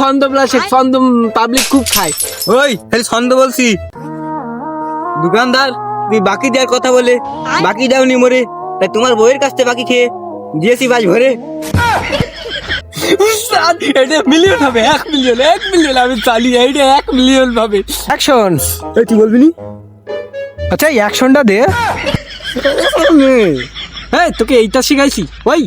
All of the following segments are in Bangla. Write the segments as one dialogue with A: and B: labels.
A: ছন্দ শেখ ছন্দ পাবলিক খুব খায়।
B: ওই খালি ছন্দ বলছি। দোকানদার তুই বাকি দেওয়ার কথা বলে বাকি দাওনি মরে। তাই তোমার বইয়ের কাছ থেকে বাকি খেয়ে দিয়েছি বাজ ভরে।
A: এটা মিলিয়ন হবে এক মিলিয়ন এক মিলিয়ন আমি চালি এইটা এক মিলিয়ন পাবে। অ্যাকশন
B: এই তুই বলবি নি?
A: আচ্ছা এই অ্যাকশনটা দে। হ্যাঁ তোকে এইটা শিখাইছি। ওই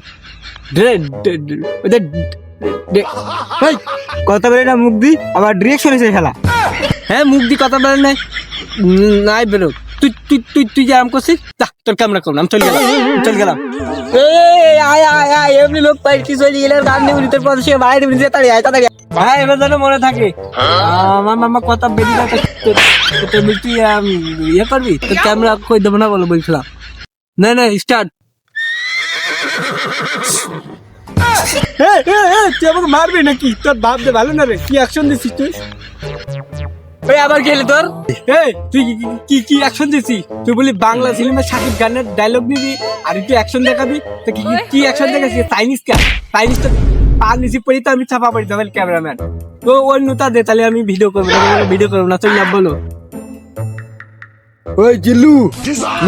B: কথা বলে না মুখ দি। আবার ডিরেকশন এসে খেলা
A: হ্যাঁ মুখ দি কথা বলে নাই নাই বেরো তুই তুই তুই তুই যে আরাম করছিস তোর ক্যামেরা করুন আমি চলে গেলাম। চলে গেলাম।
B: এই আয় আয় আয় এমনি লোক পাইছি চলে গেলে গান দিয়ে উড়িতে পথে বাইরে উড়িতে তাড়ি আয় তাড়াতাড়ি আয়।
A: হ্যাঁ এবার যেন মনে থাকে। আমার মামা কথা বেরিয়ে যাচ্ছে তুই তুই আম, ইয়ে করবি? তোর ক্যামেরা কই দেবো না বলো বলছিলাম। না না স্টার্ট তুই আমাকে মারবি নাকি? তোর দে ভালো না রে কি অ্যাকশন দিছিস তুই? ওই আবার গেলে তোর? এই তুই কি- কি- অ্যাকশন দিছিস? তুই বলি বাংলা ফিল্মে শাকিব খানের ডায়লগ নিবি আর তুই অ্যাকশন দেখাবি? তো কি কি- কি অ্যাকশন দেখাচ্ছিস? চাইনিজ কা? চাইনিজ তো পা নিচে পড়ি তো আমি ছাপা পড়ি তাহলে ক্যামেরাম্যান তো ওই নুতা দে তাহলে আমি ভিডিও করব ভিডিও করব না তুই না বলো।
B: ওই জিল্লু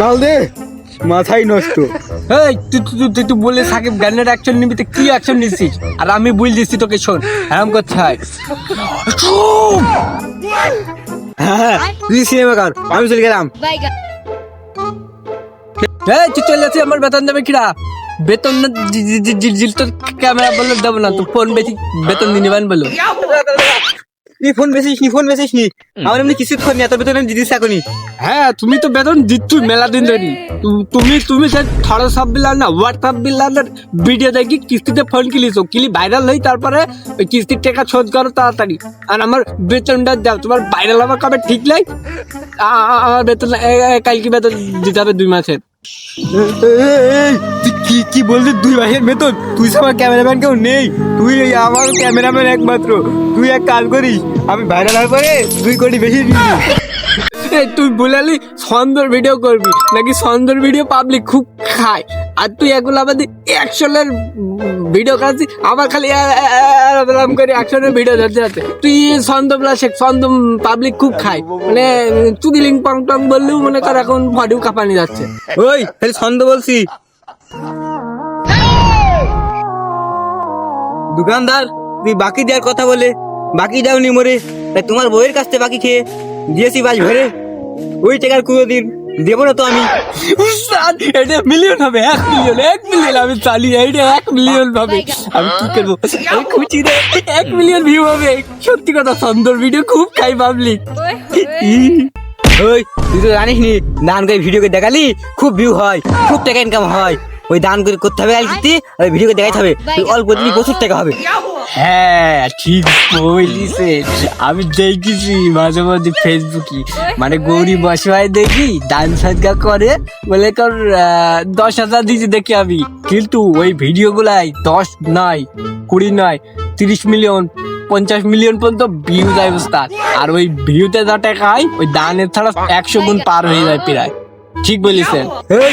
B: মাল দে। মাথাই নষ্ট।
A: এই তুই তুই তুই- তুই তুই বলে সাকিব গানের অ্যাকশন নিবি তো কি অ্যাকশন নিছিস? আর আমি বুঝ দিচ্ছি তোকে শোন হ্যাঁ করতে হয়
B: হ্যাঁ তুই সিনেমা কর আমি চলে গেলাম.
A: এই তুই চলে যাচ্ছিস আমার বেতন দেবে কিরা? বেতন না জি- জি- জি- জি- জি- তোর ক্যামেরা বললে দেবো না তো ফোন বেশি বেতন দিয়ে নেবেন বলো
B: তুই ফোন বেশিস নি ফোন বেশিস নি? আমার এমনি কিছু ফোন এত বেতন আমি দিদিস এখনই।
A: হ্যাঁ তুমি তো বেতন দিচ্ছ মেলা দিন ধরে। তুমি তুমি সে বিলার না হোয়াটসঅ্যাপ বিলার ভিডিও দেখি কিস্তিতে ফোন কিলিছো কিলি ভাইরাল হই তারপরে ওই কিস্তির টাকা শোধ করো তাড়াতাড়ি। আর আমার বেতনটা দাও তোমার ভাইরাল হবার কবে ঠিক নাই? আমার বেতন কালকে বেতন দিতে হবে দুই মাসের।
B: কি কি বলছিস দুই মাসের বেতন তুই আমার ক্যামেরাম্যান কেউ নেই। তুই আমার ক্যামেরাম্যান একমাত্র। তুই এক কাজ করিস, আমি ভাইরাল হওয়ার পরে দুই কোটি বেশি
A: তুই বলালি সুন্দর ভিডিও করবি। নাকি সুন্দর ভিডিও পাবলিক খুব খায়? আর তুই এগুলো আমাদের অ্যাকশনের ভিডিও খাচ্ছিস আমার খালি এরকম করে অ্যাকশনের ভিডিও ধরতে যাচ্ছে তুই ছন্দ শেখ ছন্দ পাবলিক খুব খায় মানে চুদিলিং পং টং বললেও মনে কর এখন ভডিও কাঁপানি যাচ্ছে
B: ওই খালি ছন্দ বলছি দোকানদার তুই বাকি দেওয়ার কথা বলে বাকি দাওনি মরে তোমার বইয়ের কাছ থেকে বাকি খেয়ে দিয়েছি বাজ ভরে ওই টাকার কোনো দিন দেবো না তো আমি।
A: উস্তাদ, এটা মিলিয়ন হবে এক মিলিয়ন এক মিলিয়ন আমি চালি এটা এক মিলিয়ন হবে আমি কি করব? আমি খুশি রে এক মিলিয়ন ভিউ হবে। সত্যি কথা সুন্দর ভিডিও খুব খাই পাবলিক
B: ওই তুই তো জানিস নি নান ভিডিওকে দেখালি খুব ভিউ হয় খুব টাকা ইনকাম হয়। ওই দান করে করতে হবে আর কি ওই ভিডিও দেখাতে হবে। তুই অল্প দিনই প্রচুর টাকা হবে।
A: হ্যাঁ ঠিক বলিছে। আমি দেখেছি মাঝে মাঝে ফেসবুকে মানে গৌরী বসবাই দেখি দান সাজগা করে বলে কর আহ, দশ হাজার দিয়েছি দেখি আমি। কিন্তু ওই ভিডিও গুলাই দশ নয় কুড়ি নয় তিরিশ মিলিয়ন পঞ্চাশ মিলিয়ন পর্যন্ত ভিউ যায় উস্তাদ আর ওই ভিউতে যা টাকা হয় ওই দানের ছাড়া একশো গুণ পার হয়ে যায় প্রায়। ঠিক বলিছেন।
B: এই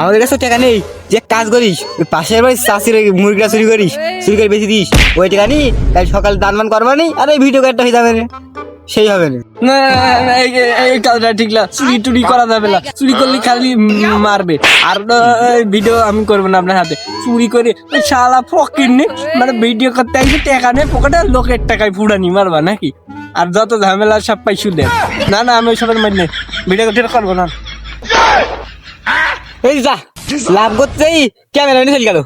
B: আমাদের কাছে টাকা নেই। যে কাজ করিস ওই পাশের বাড়ি চাষির ওই মুরগিটা চুরি করিস চুরি করে বেশি দিস। ওই টাকা নি কাল সকাল দান মান করবা নি আর এই ভিডিও কার্ডটা হয়ে যাবে সেই হবে না
A: এই এই কাজটা ঠিক না। চুরি টুরি করা যাবে না। চুরি করলে খালি মারবে। আর ভিডিও আমি করব না আপনার হাতে। চুরি করে ওই শালা ফকির নে মানে ভিডিও করতে আসে টাকা নেই পকেটে লোকের টাকায় ফুড়ানি মারবা নাকি? আর যত ঝামেলা সব পাইছু দে। না না আমি ওইসবের মারি নেই ভিডিও করতে করব না।
B: এই যা লাভ করতেই ক্যামেরা নিয়ে চলে গেল।